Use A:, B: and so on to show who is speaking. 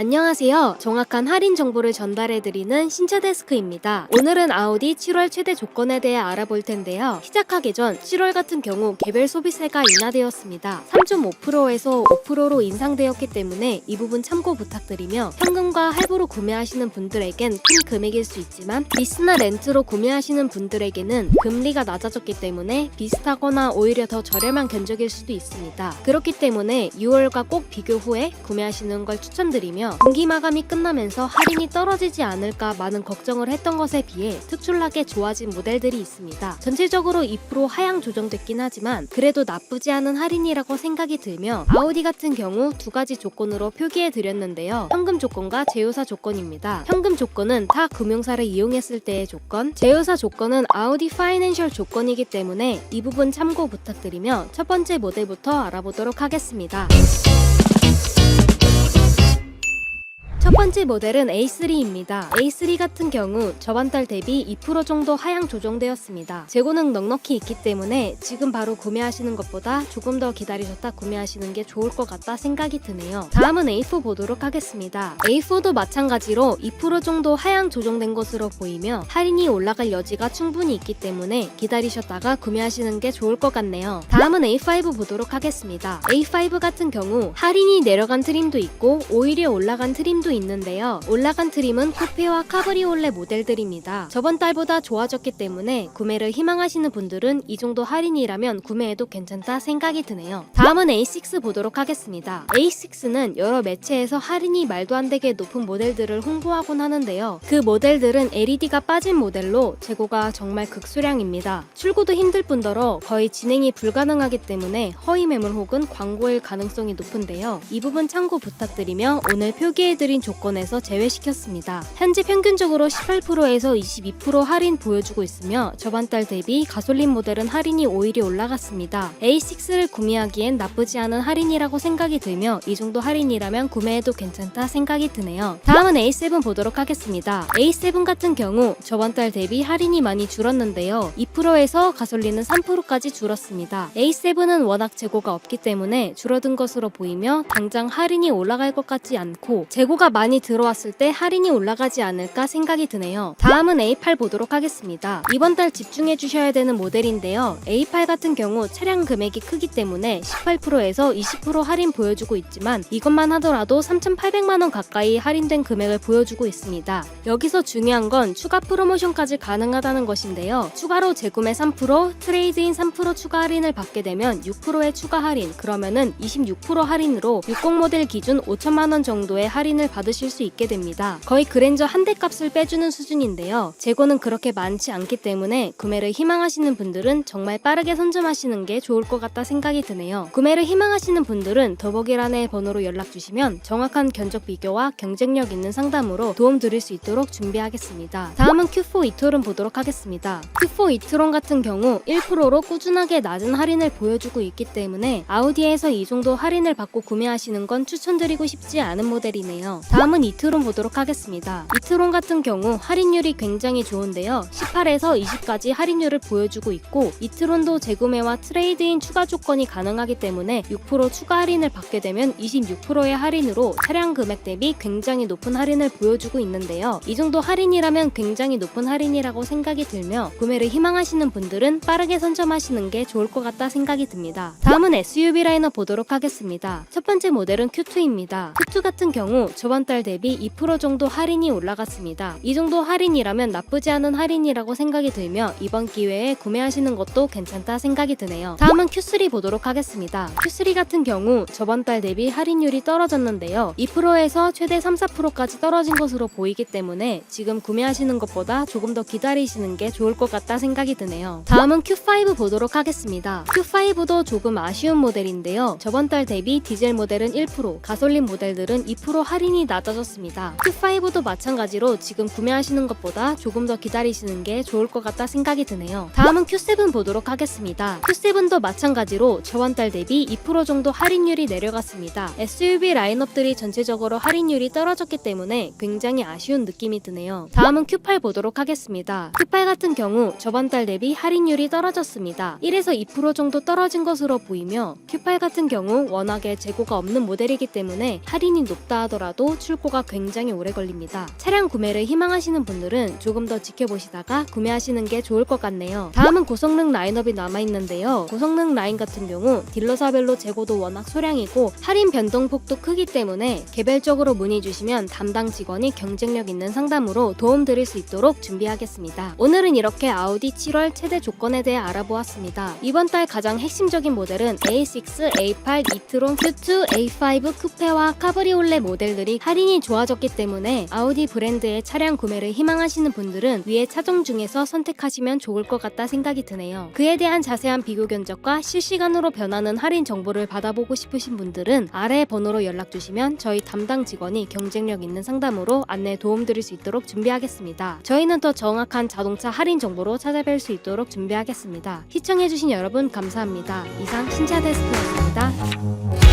A: 안녕하세요. 정확한 할인 정보를 전달해드리는 신차 데스크입니다. 오늘은 아우디 7월 최대 조건에 대해 알아볼 텐데요. 시작하기 전 7월 같은 경우 개별 소비세가 인하되었습니다. 3.5%에서 5%로 인상되었기 때문에 이 부분 참고 부탁드리며 현금과 할부로 구매하시는 분들에겐 큰 금액일 수 있지만 리스나 렌트로 구매하시는 분들에게는 금리가 낮아졌기 때문에 비슷하거나 오히려 더 저렴한 견적일 수도 있습니다. 그렇기 때문에 6월과 꼭 비교 후에 구매하시는 걸 추천드리며 분기 마감이 끝나면서 할인이 떨어지지 않을까 많은 걱정을 했던 것에 비해 특출나게 좋아진 모델들이 있습니다. 전체적으로 2% 하향 조정됐긴 하지만 그래도 나쁘지 않은 할인이라고 생각이 들며 아우디 같은 경우 두 가지 조건으로 표기해 드렸는데요. 현금 조건과 제휴사 조건입니다. 현금 조건은 타 금융사를 이용했을 때의 조건, 제휴사 조건은 아우디 파이낸셜 조건이기 때문에 이 부분 참고 부탁드리며 첫 번째 모델부터 알아보도록 하겠습니다. 번째 모델은 A3입니다. A3 같은 경우 저번 달 대비 2% 정도 하향 조정되었습니다. 재고는 넉넉히 있기 때문에 지금 바로 구매하시는 것보다 조금 더 기다리셨다 구매하시는 게 좋을 것 같다 생각이 드네요. 다음은 A4 보도록 하겠습니다. A4도 마찬가지로 2% 정도 하향 조정된 것으로 보이며 할인이 올라갈 여지가 충분히 있기 때문에 기다리셨다가 구매하시는 게 좋을 것 같네요. 다음은 A5 보도록 하겠습니다. A5 같은 경우 할인이 내려간 트림도 있고 오히려 올라간 트림도 있는 데요. 올라간 트림은 쿠페와 카브리올레 모델들입니다. 저번 달보다 좋아졌기 때문에 구매를 희망하시는 분들은 이 정도 할인이라면 구매해도 괜찮다 생각이 드네요. 다음은 A6 보도록 하겠습니다. A6는 여러 매체에서 할인이 말도 안 되게 높은 모델들을 홍보하곤 하는데요. 그 모델들은 LED가 빠진 모델로 재고가 정말 극수량입니다. 출고도 힘들 뿐더러 거의 진행이 불가능하기 때문에 허위 매물 혹은 광고일 가능성이 높은데요. 이 부분 참고 부탁드리며 오늘 표기해드린 조건 에서 제외시켰습니다. 현재 평균적으로 18%에서 22% 할인 보여주고 있으며 저번 달 대비 가솔린 모델은 할인이 오히려 올라갔습니다. A6를 구매하기엔 나쁘지 않은 할인이라고 생각이 들며 이 정도 할인이라면 구매해도 괜찮다 생각이 드네요. 다음은 A7 보도록 하겠습니다. A7 같은 경우 저번 달 대비 할인이 많이 줄었는데요. 2%에서 가솔린은 3%까지 줄었습니다. A7은 워낙 재고가 없기 때문에 줄어든 것으로 보이며 당장 할인이 올라갈 것 같지 않고 재고가 많이 들어왔을 때 할인이 올라가지 않을까 생각이 드네요. 다음은 A8 보도록 하겠습니다. 이번 달 집중해 주셔야 되는 모델인데요. A8 같은 경우 차량 금액이 크기 때문에 18%에서 20% 할인 보여주고 있지만 이것만 하더라도 3,800만 원 가까이 할인된 금액을 보여주고 있습니다. 여기서 중요한 건 추가 프로모션까지 가능하다는 것인데요. 추가로 재구매 3%, 트레이드인 3% 추가 할인을 받게 되면 6%의 추가 할인, 그러면은 26% 할인으로 60 모델 기준 5천만 원 정도의 할인을 받으실 수 있게 됩니다. 거의 그랜저 한 대 값을 빼주는 수준인데요. 재고는 그렇게 많지 않기 때문에 구매를 희망하시는 분들은 정말 빠르게 선점하시는 게 좋을 것 같다 생각이 드네요. 구매를 희망하시는 분들은 더보기란의 번호로 연락 주시면 정확한 견적 비교와 경쟁력 있는 상담으로 도움 드릴 수 있도록 준비하겠습니다. 다음은 Q4 이토론 보도록 하겠습니다. Q4 이토론 같은 경우 1%로 꾸준하게 낮은 할인을 보여주고 있기 때문에 아우디에서 이 정도 할인을 받고 구매하시는 건 추천드리고 싶지 않은 모델이네요. 다음 은 이트론 보도록 하겠습니다. 이트론 같은 경우 할인율이 굉장히 좋은데요. 18에서 20까지 할인율을 보여주고 있고 이트론도 재구매와 트레이드인 추가 조건이 가능하기 때문에 6% 추가 할인을 받게 되면 26%의 할인으로 차량 금액 대비 굉장히 높은 할인을 보여주고 있는데요. 이 정도 할인이라면 굉장히 높은 할인이라고 생각이 들며 구매를 희망하시는 분들은 빠르게 선점하시는 게 좋을 것 같다 생각이 듭니다. 다음은 SUV 라인업 보도록 하겠습니다. 첫 번째 모델은 Q2입니다. Q2 같은 경우 저번 달 대비 2% 정도 할인이 올라갔습니다. 이 정도 할인이라면 나쁘지 않은 할인이라고 생각이 들며 이번 기회에 구매하시는 것도 괜찮다 생각이 드네요. 다음은 Q3 보도록 하겠습니다. Q3 같은 경우 저번 달 대비 할인율이 떨어졌는데요. 2%에서 최대 3, 4%까지 떨어진 것으로 보이기 때문에 지금 구매하시는 것보다 조금 더 기다리시는 게 좋을 것 같다 생각이 드네요. 다음은 Q5 보도록 하겠습니다. Q5도 조금 아쉬운 모델인데요. 저번 달 대비 디젤 모델은 1%, 가솔린 모델들은 2% 할인이 낮아졌습니다. Q5도 마찬가지로 지금 구매하시는 것보다 조금 더 기다리시는 게 좋을 것 같다 생각이 드네요. 다음은 Q7 보도록 하겠습니다. Q7도 마찬가지로 저번 달 대비 2% 정도 할인율이 내려갔습니다. SUV 라인업들이 전체적으로 할인율이 떨어졌기 때문에 굉장히 아쉬운 느낌이 드네요. 다음은 Q8 보도록 하겠습니다. Q8 같은 경우 저번 달 대비 할인율이 떨어졌습니다. 1에서 2% 정도 떨어진 것으로 보이며 Q8 같은 경우 워낙에 재고가 없는 모델이기 때문에 할인이 높다 하더라도 출 고가 굉장히 오래 걸립니다. 차량 구매를 희망하시는 분들은 조금 더 지켜보시다가 구매하시는 게 좋을 것 같네요. 다음은 고성능 라인업이 남아있는데요. 고성능 라인 같은 경우 딜러사별로 재고도 워낙 소량이고 할인 변동폭도 크기 때문에 개별적으로 문의 주시면 담당 직원이 경쟁력 있는 상담으로 도움 드릴 수 있도록 준비하겠습니다. 오늘은 이렇게 아우디 7월 최대 조건에 대해 알아보았습니다. 이번 달 가장 핵심적인 모델은 A6, A8, 이트론, Q2, A5 쿠페와 카브리올레 모델들이 할인 이 좋아졌기 때문에 아우디 브랜드의 차량 구매를 희망하시는 분들은 위의 차종 중에서 선택하시면 좋을 것 같다 생각이 드네요. 그에 대한 자세한 비교 견적과 실시간으로 변하는 할인 정보를 받아보고 싶으신 분들은 아래 번호로 연락 주시면 저희 담당 직원이 경쟁력 있는 상담으로 안내 도움 드릴 수 있도록 준비하겠습니다. 저희는 더 정확한 자동차 할인 정보로 찾아뵐 수 있도록 준비하겠습니다. 시청해주신 여러분 감사합니다. 이상 신차 데스크였습니다.